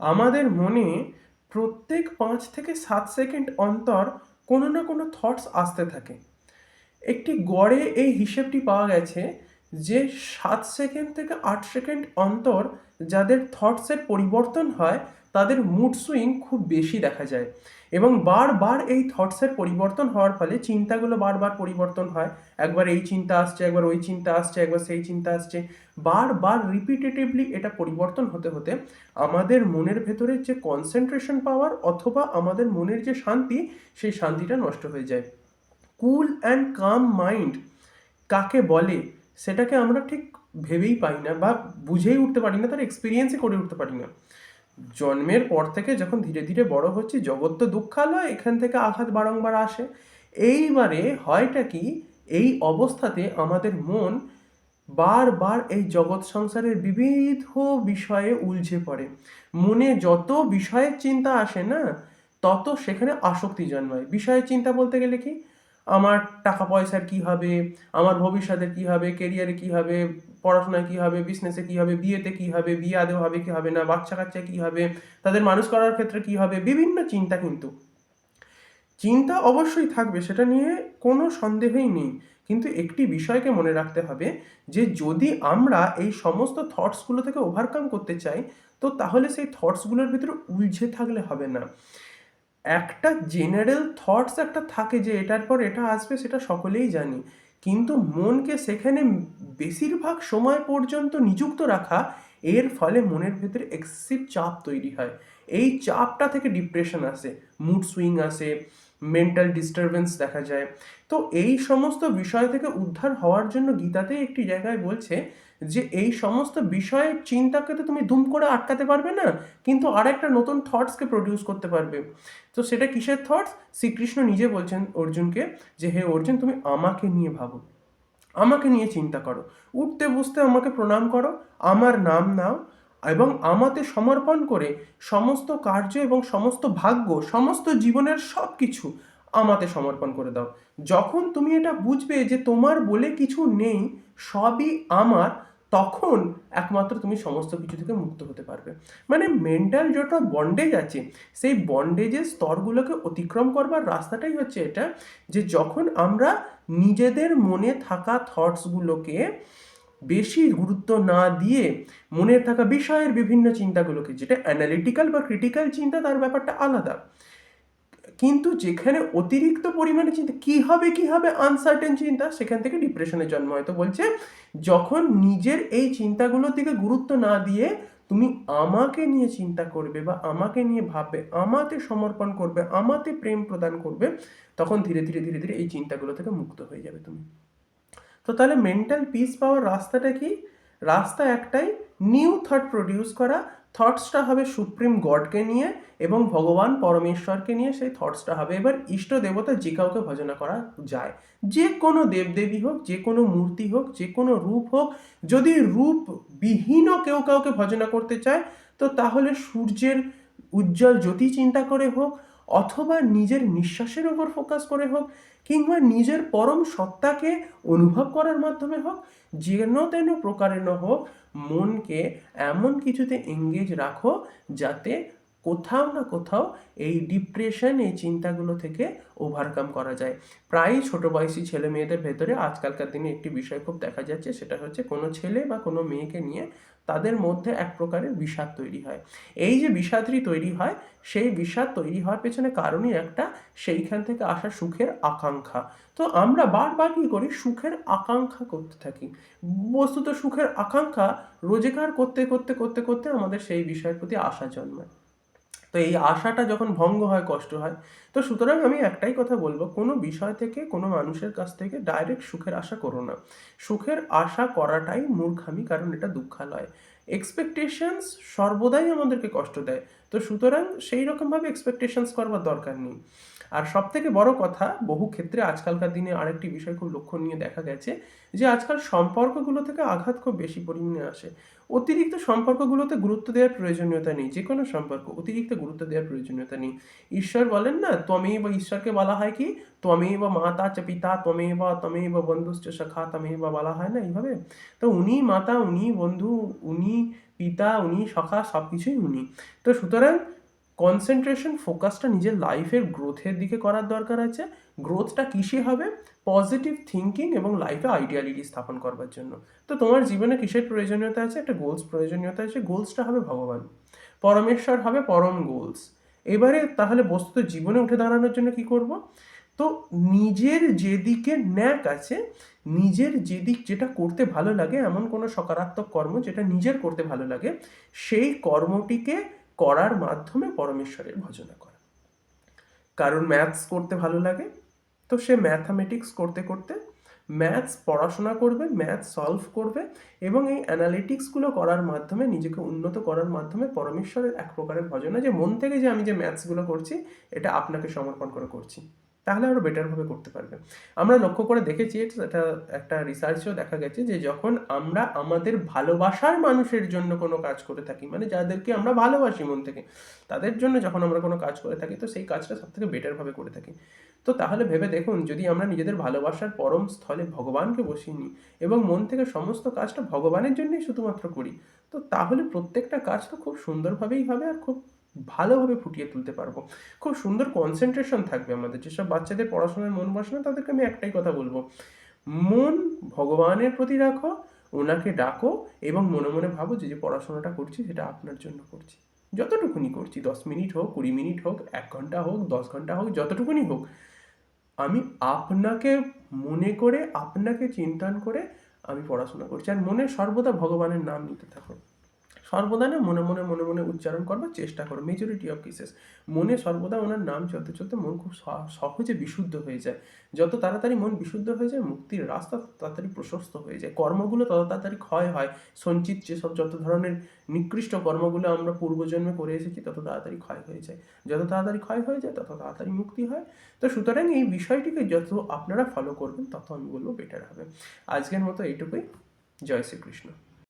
আমাদের মনে প্রত্যেক পাঁচ থেকে সাত সেকেন্ড অন্তর কোনো না কোনো থটস আসতে থাকে। একটি গড়ে এই হিসেবটি পাওয়া গেছে যে সাত সেকেন্ড থেকে আট সেকেন্ড অন্তর যাদের থটসের পরিবর্তন হয়, তাদের মুড সুইং খুব বেশি দেখা যায়। এবং বারবার এই থটসের পরিবর্তন হওয়ার ফলে চিন্তাগুলো বারবার পরিবর্তন হয়। একবার এই চিন্তা আসছে, একবার ওই চিন্তা আসছে, একবার সেই চিন্তা আসছে। বারবার রিপিটেটিভলি এটা পরিবর্তন হতে হতে আমাদের মনের ভেতরে যে কনসেন্ট্রেশন পাওয়ার অথবা আমাদের মনের যে শান্তি, সেই শান্তিটা নষ্ট হয়ে যায়। কুল অ্যান্ড কাম মাইন্ড কাকে বলে? সেটাকে আমরা ঠিক ভেবেই পাই না বা বুঝেই উঠতে পারি না, তার এক্সপিরিয়েন্সই করে উঠতে পারি না। জন্মের পর থেকে যখন ধীরে ধীরে বড় হচ্ছে, জগৎ তো দুঃখালয়, এখান থেকে আঘাত বারংবার আসে। এইবারে হয়টা কি, এই অবস্থাতে আমাদের মন বারবার এই জগৎ সংসারের বিবিধ বিষয়ে উলঝে পড়ে। মনে যত বিষয়ের চিন্তা আসে না, তত সেখানে আসক্তি জন্মায়। বিষয়ের চিন্তা বলতে গেলে কি আমার টাকা পয়সার কি হবে, আমার ভবিষ্যতে কি হবে কেরিয়ারে কি হবে, পড়াশোনায় কি হবে বিজনেসে কি হবে বিয়েতে কি হবে বিয়ে আদেও হবে কি হবে না, বাচ্চা কাচ্চা কি হবে, তাদের মানুষ করার ক্ষেত্রে কি হবে, বিভিন্ন চিন্তা কিন্তু। চিন্তা অবশ্যই থাকবে, সেটা নিয়ে কোনো সন্দেহই নেই। কিন্তু একটি বিষয়কে মনে রাখতে হবে যে, যদি আমরা এই সমস্ত থটসগুলো থেকে ওভারকাম করতে চাই, তো তাহলে সেই থটসগুলোর ভিতরে উলঝে থাকলে হবে না। একটা জেনারেল থটস একটা থাকে যে এটার পর এটা আসবে সেটা সকলেই জানি। কিন্তু মনকে সেখানে বেশিরভাগ সময় পর্যন্ত নিযুক্ত রাখা, এর ফলে মনের ভেতরে এক্সেসিভ চাপ তৈরি হয়। এই চাপটা থেকে ডিপ্রেশন আসে মুড সুইং আসে মেন্টাল ডিস্টারবেন্স দেখা যায়। তো এই সমস্ত বিষয় থেকে উদ্ধার হওয়ার জন্য গীতাতে একটি জায়গায় বলছে যে এই সমস্ত বিষয়ের চিন্তাকে তো তুমি দুম করে আটকাতে পারবে না, কিন্তু আর একটা নতুন থটসকে প্রডিউস করতে পারবে। তো সেটা কিসের থটস শ্রীকৃষ্ণ নিজে বলছেন অর্জুনকে যে, হে অর্জুন, তুমি আমাকে নিয়ে ভাবো। আমাকে নিয়ে চিন্তা করো। উঠতে বসতে আমাকে প্রণাম করো। আমার নাম নাও এবং আমাতে সমর্পণ করে সমস্ত কার্য এবং সমস্ত ভাগ্য, সমস্ত জীবনের সব কিছু আমাতে সমর্পণ করে দাও। যখন তুমি এটা বুঝবে যে তোমার বলে কিছু নেই, সবই আমার, তখন একমাত্র তুমি সমস্ত কিছু থেকে মুক্ত হতে পারবে। মানে মেন্টাল যত বন্ডেজ আছে, সেই বন্ডেজের স্তরগুলোকে অতিক্রম করবার রাস্তাটাই হচ্ছে এটা যে যখন আমরা নিজেদের মনে থাকা থটসগুলোকে বেশি গুরুত্ব না দিয়ে মনে থাকা বিষয়ের বিভিন্ন চিন্তাগুলোকে, যেটা অ্যানালিটিক্যাল বা ক্রিটিক্যাল চিন্তা, তার ব্যাপারটা আলাদা। কিন্তু যেখানে অতিরিক্ত পরিমাণে চিন্তা, কী হবে কী হবে আনসার্টেন চিন্তা, সেখান থেকে ডিপ্রেশনের জন্ম হয়। তো বলছে, যখন নিজের এই চিন্তাগুলোর দিকে গুরুত্ব না দিয়ে তুমি আমাকে নিয়ে চিন্তা করবে বা আমাকে নিয়ে ভাববে, আমাতে সমর্পণ করবে, আমাতে প্রেম প্রদান করবে, তখন ধীরে ধীরে ধীরে ধীরে এই চিন্তাগুলো থেকে মুক্ত হয়ে যাবে তুমি। তো তাহলে মেন্টাল পিস পাওয়ার রাস্তাটা কি? রাস্তা একটাই নিউ থট প্রডিউস করা থটসটা হবে সুপ্রিম গডকে নিয়ে এবং ভগবান পরমেশ্বরকে নিয়ে সেই থটসটা হবে। এবার ইষ্ট দেবতা যে কাউকে ভজনা করা যায়, যে কোনো দেবদেবী হোক, যে কোনো মূর্তি হোক, যে কোনো রূপ হোক, যদি রূপ রূপবিহীনও কেউ কাউকে ভজনা করতে চায়, তো তাহলে সূর্যের উজ্জ্বল জ্যোতি চিন্তা করে হোক অথবা নিজের নিঃশ্বাসের ওপর ফোকাস করে হোক কিংবা নিজের পরম সত্তাকে অনুভব করার মাধ্যমে হোক, যেন তেন প্রকারেণ হোক, মনকে এমন কিছুতে এঙ্গেজ রাখো যাতে কোথাও না কোথাও এই ডিপ্রেশন এই চিন্তাগুলো থেকে ওভারকাম করা যায়। প্রায়ই ছোটো বয়সী ছেলে মেয়েদের ভেতরে আজকালকার দিনে একটি বিষয় খুব দেখা যাচ্ছে, সেটা হচ্ছে কোনো ছেলে বা কোনো মেয়েকে নিয়ে তাদের মধ্যে এক প্রকারের বিষাদ তৈরি হয়। এই যে বিষাদটি তৈরি হয়, সেই বিষাদ তৈরি হওয়ার পেছনে কারণই একটা, সেইখান থেকে আসা সুখের আকাঙ্ক্ষা। তো আমরা বারবার কী করি, সুখের আকাঙ্ক্ষা করতে থাকি। বস্তুত সুখের আকাঙ্ক্ষা রোজগার করতে করতে করতে করতে আমাদের সেই বিষয়ের প্রতি আশা জন্মায়। তো এই আশাটা যখন ভঙ্গ হয়, কষ্ট হয়, তো সুতরাং আমি একটাই কথা বলব, কোনো বিষয় থেকে, কোনো মানুষের কাছ থেকে ডাইরেক্ট সুখের আশা করো না। সুখের আশা করাটাই মূর্খামি, কারণ এটা দুঃখালয়। এক্সপেকটেশনস সর্বদাই আমাদেরকে কষ্ট দেয়। তো সুতরাং সেই রকমভাবে এক্সপেকটেশনস করবার দরকার নেই। আর সব থেকে বড় কথা, বহু ক্ষেত্রে আজকালকার দিনে আরেকটি বিষয় খুব লক্ষ্য নিয়ে দেখা গেছে, যে আজকাল সম্পর্কগুলো থেকে আঘাত খুব বেশি পরিমাণে আসে। অতিরিক্ত সম্পর্কগুলোতে গুরুত্ব দেওয়ার প্রয়োজনীয়তা নেই, যে কোনো সম্পর্ক, অতিরিক্ত গুরুত্ব দেওয়ার প্রয়োজনীয়তা নেই। ঈশ্বর বলেন না ত্বমেব ঈশ্বরকে বলা হয় কি? ত্বমেব মাতা চ পিতা তমেই বা তমেই বা বন্ধুশ্চ সখা বা বলা হয় না এইভাবে? তো উনি মাতা, উনি বন্ধু, উনি পিতা, উনি সখা সব কিছুই উনি। তো সুতরাং কনসেন্ট্রেশন ফোকাসটা নিজের লাইফের গ্রোথের দিকে করার দরকার আছে। গ্রোথটা কিসে হবে? পজিটিভ থিঙ্কিং এবং লাইফে আইডিয়ালিটি স্থাপন করবার জন্য। তো তোমার জীবনে কিসের প্রয়োজনীয়তা আছে? একটা গোলস প্রয়োজনীয়তা আছে। গোলসটা হবে ভগবান। পরমেশ্বর হবে পরম গোলস এবারে তাহলে বস্তুত জীবনে উঠে দাঁড়ানোর জন্য কি করব? তো নিজের যেদিকে ন্যাক আছে, নিজের যেদিক যেটা করতে ভালো লাগে, এমন কোনো সকারাত্মক কর্ম যেটা নিজের করতে ভালো লাগে, সেই কর্মটিকে করার মাধ্যমে পরমেশ্বরের ভজনা করা। কারণ ম্যাথস করতে ভালো লাগে, তো সে ম্যাথামেটিক্স করতে করতে ম্যাথস পড়াশোনা করবে ম্যাথ সলভ করবে এবং এই অ্যানালিটিক্সগুলো করার মাধ্যমে, নিজেকে উন্নত করার মাধ্যমে পরমেশ্বরের এক প্রকারের ভজনা যে মন থেকে যে আমি যে ম্যাথসগুলো করছি, এটা আপনাকে সমর্পণ করে করছি। তাহলে আরও বেটারভাবে করতে পারবে। আমরা লক্ষ্য করে দেখেছি, এটা একটা রিসার্চেও দেখা গেছে যে যখন আমরা আমাদের ভালোবাসার মানুষের জন্য কোনো কাজ করে থাকি মানে যাদেরকে আমরা ভালোবাসি মন থেকে, তাদের জন্য যখন আমরা কোনো কাজ করে থাকি, তো সেই কাজটা সব থেকে বেটারভাবে করে থাকি। তো তাহলে ভেবে দেখুন, যদি আমরা নিজেদের ভালোবাসার পরম স্থলে ভগবানকে বসিয়ে নিই এবং মন থেকে সমস্ত কাজটা ভগবানের জন্যই শুধুমাত্র করি, তো তাহলে প্রত্যেকটা কাজ তো খুব সুন্দরভাবেই হবে আর খুব ভালোভাবে ফুটিয়ে তুলতে পারব। খুব সুন্দর কনসেন্ট্রেশন থাকবে আমাদের। যেসব বাচ্চাদের পড়াশোনায় মন বসে না, তাদেরকে আমি একটাই কথা বলব। মন ভগবানের প্রতি রাখো, ওনাকে ডাকো এবং মনে মনে ভাবো যে যে পড়াশোনাটা করছি, সেটা আপনার জন্য করছি। যতটুকুনি করছি, দশ মিনিট হোক, কুড়ি মিনিট হোক, এক ঘণ্টা হোক, দশ ঘণ্টা হোক, যতটুকুনি হোক, আমি আপনাকে মনে করে, আপনাকে চিন্তন করে আমি পড়াশোনা করছি। আর মনে সর্বদা ভগবানের নাম নিতে থাকো। সর্বদা না মনে মনে মনে মনে উচ্চারণ করবার চেষ্টা করো। মেজরিটি অফ কেসেস মনে সর্বদা ওনার নাম চলতে চলতে মন খুব সহজে বিশুদ্ধ হয়ে যায়। যত তাড়াতাড়ি মন বিশুদ্ধ হয়ে যায়, মুক্তির রাস্তা তাড়াতাড়ি প্রশস্ত হয়ে যায়। কর্মগুলো তত তাড়াতাড়ি ক্ষয় হয়। সঞ্চিত যেসব যত ধরনের নিকৃষ্ট কর্মগুলো আমরা পূর্বজন্মে করে এসেছি, তত তাড়াতাড়ি ক্ষয় হয়ে যায়। যত তাড়াতাড়ি ক্ষয় হয়ে যায়, তত তাড়াতাড়ি মুক্তি হয়। তো সুতরাং এই বিষয়টিকে যত আপনারা ফলো করবেন, তত আমি বলব বেটার হবে। আজকের মতো এইটুকুই। জয় শ্রীকৃষ্ণ।